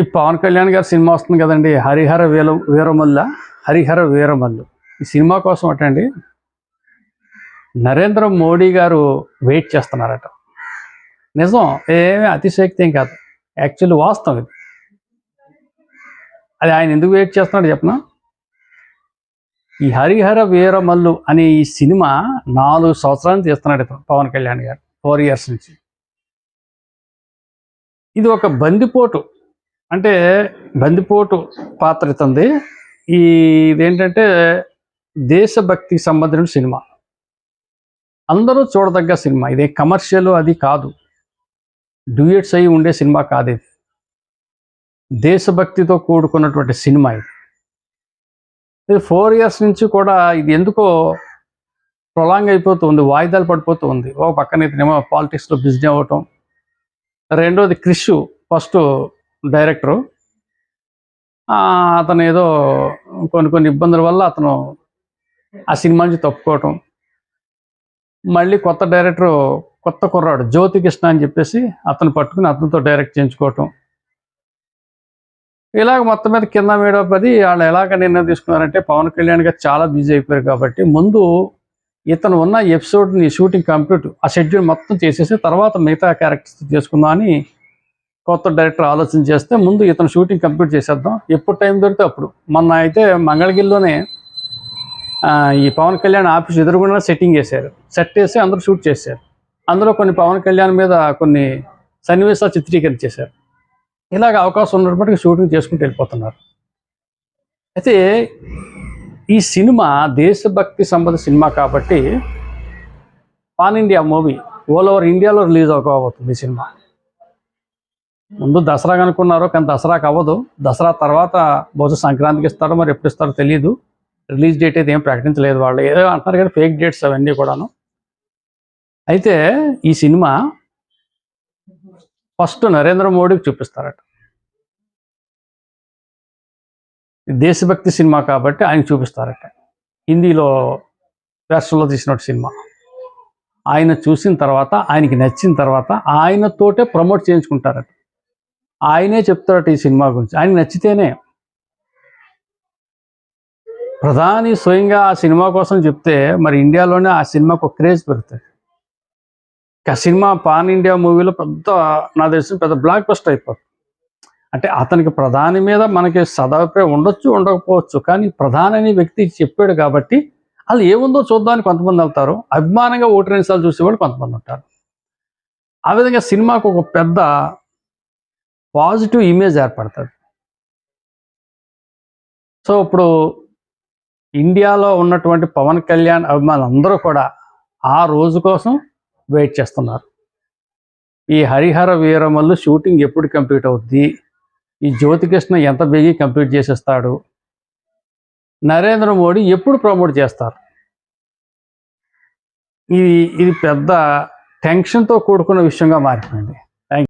ఈ పవన్ కళ్యాణ్ గారి సినిమా వస్తుంది కదండి హరిహర వీర వీరమల్ల హరిహర వీరమల్లు. ఈ సినిమా కోసం అటండి నరేంద్ర మోడీ గారు వెయిట్ చేస్తున్నారట. నిజం ఏమీ అతిశక్తి ఏం కాదు. యాక్చువల్లీ వాస్తవం ఇది. అది ఆయన ఎందుకు వెయిట్ చేస్తున్నాడు చెప్పనా? ఈ హరిహర వీరమల్లు అనే ఈ సినిమా నాలుగు సంవత్సరాలు తీస్తున్నాడు పవన్ కళ్యాణ్ గారు ఫోర్ ఇయర్స్ నుంచి. ఇది ఒక బందిపోటు. అంటే బందిపోటు పాత్ర ఇతంది. ఈ ఇదేంటంటే దేశభక్తికి సంబంధించిన సినిమా. అందరూ చూడదగ్గ సినిమా. ఇదే కమర్షియల్ అది కాదు. డ్యూయట్స్ అయి ఉండే సినిమా కాదు ఇది. దేశభక్తితో కూడుకున్నటువంటి సినిమా ఇది. ఇది ఫోర్ ఇయర్స్ నుంచి కూడా ఇది ఎందుకో ప్రొలాంగ్ అయిపోతుంది వాయిదాలు పడిపోతుంది. ఓ పక్కన ఇతనేమో పాలిటిక్స్లో బిజీ అవ్వటం. రెండోది క్రిష్ ఫస్ట్ డైరెక్టరు. ఆ, అతను ఏదో కొన్ని కొన్ని ఇబ్బందుల వల్ల అతను ఆ సినిమా నుంచి తప్పుకోవటం. మళ్ళీ కొత్త డైరెక్టర్ కొత్త కుర్రాడు జ్యోతి కృష్ణ అని చెప్పేసి అతను పట్టుకుని అతనితో డైరెక్ట్ చేయించుకోవటం. ఇలాగ మొత్తం మీద కింద మేడో పది వాళ్ళు ఎలాగ నిర్ణయం తీసుకున్నారంటే పవన్ కళ్యాణ్ గారు చాలా బిజీ అయిపోయారు కాబట్టి ముందు ఇతను ఉన్న ఎపిసోడ్ని షూటింగ్ కంప్లీట్ ఆ షెడ్యూల్ మొత్తం చేసేసి తర్వాత మిగతా క్యారెక్టర్స్ చేసుకుందామని కొత్త డైరెక్టర్ ఆలోచన చేస్తే ముందు ఇతను షూటింగ్ కంప్లీట్ చేసేద్దాం. ఎప్పుడు టైం దొరికితే అప్పుడు. మొన్న అయితే మంగళగిరిలోనే ఈ పవన్ కళ్యాణ్ ఆఫీస్ ఎదురుగుండా సెట్టింగ్ చేశారు. సెట్ చేసి అందరూ షూట్ చేశారు. అందులో కొన్ని పవన్ కళ్యాణ్ మీద కొన్ని సన్నివేశాలు చిత్రీకరించేశారు. ఇలాగ అవకాశం ఉన్నప్పటికీ షూటింగ్ చేసుకుంటూ వెళ్ళిపోతున్నారు. అయితే ఈ సినిమా దేశభక్తి సంబంధ సినిమా కాబట్టి pan India movie all over ఇండియాలో రిలీజ్ అవ్వబోతుంది ఈ సినిమా. ముందు దసరా అనుకున్నారు కానీ దసరాకి అవ్వదు. దసరా తర్వాత బహుశా సంక్రాంతికి ఇస్తారో మరి ఎప్పుడు ఇస్తారో తెలియదు రిలీజ్ డేట్ అయితే ఏం ప్రకటించలేదు వాళ్ళు. ఏదో అంటున్నారు కానీ ఫేక్ డేట్స్ అవన్నీ కూడాను. అయితే ఈ సినిమా ఫస్ట్ నరేంద్ర మోడీకి చూపిస్తారట. దేశభక్తి సినిమా కాబట్టి ఆయన చూపిస్తారట. హిందీలో వెర్షన్లో తీసిన సినిమా. ఆయన చూసిన తర్వాత ఆయనకి నచ్చిన తర్వాత ఆయనతోటే ప్రమోట్ చేయించుకుంటారట. ఆయనే చెప్తాడట ఈ సినిమా గురించి. ఆయనకి నచ్చితేనే ప్రధాని స్వయంగా ఆ సినిమా కోసం చెప్తే మరి ఇండియాలోనే ఆ సినిమాకు ఒక క్రేజ్ పెరుగుతుంది ఆ సినిమా పాన్ ఇండియా మూవీలో పెద్ద నా తెలిసిన పెద్ద బ్లాక్ బస్టర్ అయిపోతుంది. అంటే అతనికి ప్రధాని మీద మనకి సదాభిప్రాయం ఉండొచ్చు ఉండకపోవచ్చు కానీ ప్రధాని అనే వ్యక్తి చెప్పాడు కాబట్టి అది ఏముందో చూద్దామని కొంతమంది వెళ్తారు. అభిమానంగా ఓటు రెండు సార్లు చూసేవాళ్ళు కొంతమంది ఉంటారు. ఆ విధంగా సినిమాకు ఒక పెద్ద పాజిటివ్ ఇమేజ్ ఏర్పడుతుంది. సో ఇప్పుడు ఇండియాలో ఉన్నటువంటి పవన్ కళ్యాణ్ అభిమానులు అందరూ కూడా ఆ రోజు కోసం వెయిట్ చేస్తున్నారు. ఈ హరిహర వీరమల్లు షూటింగ్ ఎప్పుడు కంప్లీట్ అవుద్ది? ఈ జ్యోతికృష్ణ ఎంత బేగి కంప్లీట్ చేసేస్తాడు? నరేంద్ర మోడీ ఎప్పుడు ప్రమోట్ చేస్తారు? ఇది ఇది పెద్ద టెన్షన్తో కూడుకున్న విషయంగా మారిపోయింది.